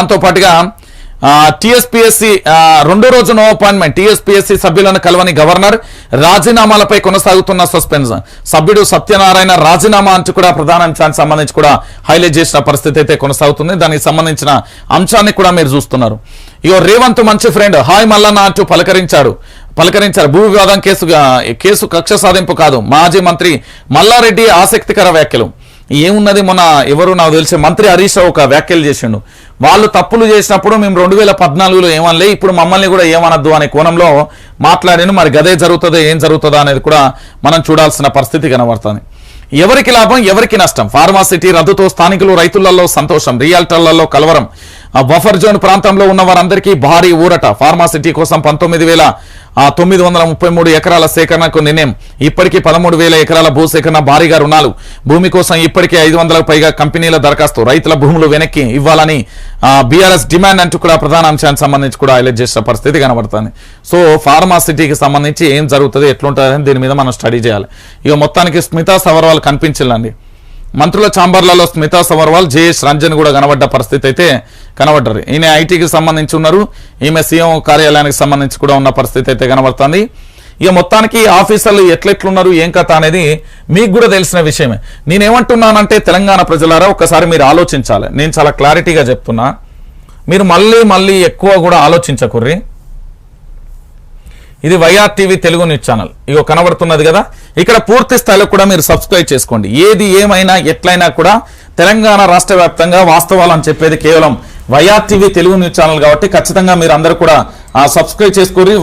దాంతో పాటుగా టిఎస్పిఎస్సి రెండో రోజు నో అపాయింట్మెంట్. టిఎస్పిఎస్సి సభ్యులను కలవని గవర్నర్ రాజీనామాలపై కొనసాగుతున్న సస్పెన్స్. సభ్యుడు సత్యనారాయణ రాజీనామా అంటూ కూడా ప్రధాన అంశానికి సంబంధించి కూడా హైలైట్ చేసిన పరిస్థితి అయితే కొనసాగుతుంది. దానికి సంబంధించిన అంశాన్ని కూడా మీరు చూస్తున్నారు. ఇగో రేవంత్ మంచి ఫ్రెండ్. హాయ్ మల్లన్న అంటూ పలకరించారు పలకరించారు భూ వివాదం కేసు కేసు కక్ష సాధింపు కాదు. మాజీ మంత్రి మల్లారెడ్డి ఆసక్తికర వ్యాఖ్యలు. ఏమున్నది మొన్న ఎవరు నాకు తెలిసి మంత్రి హరీష్ రావు ఒక వ్యాఖ్యలు చేసిండు. వాళ్ళు తప్పులు చేసినప్పుడు మేము రెండు వేల పద్నాలుగులో ఏమనలే ఇప్పుడు మమ్మల్ని కూడా ఏమనద్దు అనే కోణంలో మాట్లాడాను మరి గదే జరుగుతుందో ఏం జరుగుతుందో అనేది కూడా మనం చూడాల్సిన పరిస్థితి కనబడుతుంది. ఎవరికి లాభం ఎవరికి నష్టం? ఫార్మాసిటీ రద్దుతో స్థానికులు రైతులలో సంతోషం రియాల్టర్లలో కలవరం. బఫర్ జోన్ ప్రాంతంలో ఉన్న వారందరికీ భారీ ఊరట. ఫార్మాసిటీ కోసం పంతొమ్మిది వేల తొమ్మిది వందల ముప్పై మూడు ఎకరాల సేకరణకు నిర్ణయం. ఇప్పటికీ పదమూడు వేల ఎకరాల భూసేకరణ భారీగా రుణాలు. భూమి కోసం ఇప్పటికే ఐదు వందలకు పైగా కంపెనీల దరఖాస్తు. రైతుల భూములు వెనక్కి ఇవ్వాలని బీఆర్ఎస్ డిమాండ్ అంటూ కూడా ప్రధాన అంశానికి సంబంధించి కూడా హైలైట్ చేసిన పరిస్థితి కనబడుతుంది. సో ఫార్మాసిటీకి సంబంధించి ఏం జరుగుతుంది ఎట్లుంటుంది దీని మీద మనం స్టడీ చేయాలి. ఇక మొత్తానికి స్మితా సవర్వాల్ కనిపించిందండి మంత్రుల చాంబర్లలో స్మితా సవర్వాల్ జేఎస్ రంజన్ కూడా కనబడ్డ పరిస్థితి అయితే కనబడ్డారు. ఈయన ఐటీకి సంబంధించి ఉన్నారు. ఈమె సీఎం కార్యాలయానికి సంబంధించి కూడా ఉన్న పరిస్థితి అయితే కనబడుతుంది. ఇక మొత్తానికి ఆఫీసర్లు ఎట్లెట్లున్నారు ఏం కథ అనేది మీకు కూడా తెలిసిన విషయమే. నేనేమంటున్నానంటే తెలంగాణ ప్రజలారా ఒకసారి మీరు ఆలోచించాలి. నేను చాలా క్లారిటీగా చెప్తున్నా. మీరు మళ్ళీ మళ్ళీ ఎక్కువ కూడా ఆలోచించకుర్రి. ఇది YR TV Telugu news channel. ఇగో కనబడుతున్నది కదా? ఇక్కడ పూర్తి స్థాయిలో కూడా మీరు సబ్స్క్రైబ్ చేసుకోండి. ఏది ఏమైనా ఎట్లయినా కూడా తెలంగాణ రాష్ట్ర వ్యాప్తంగా వాస్తవాలు అని చెప్పేది కేవలం YR TV Telugu news channel కాబట్టి ఖచ్చితంగా మీరు అందరూ కూడా సబ్స్క్రైబ్ చేసుకోరు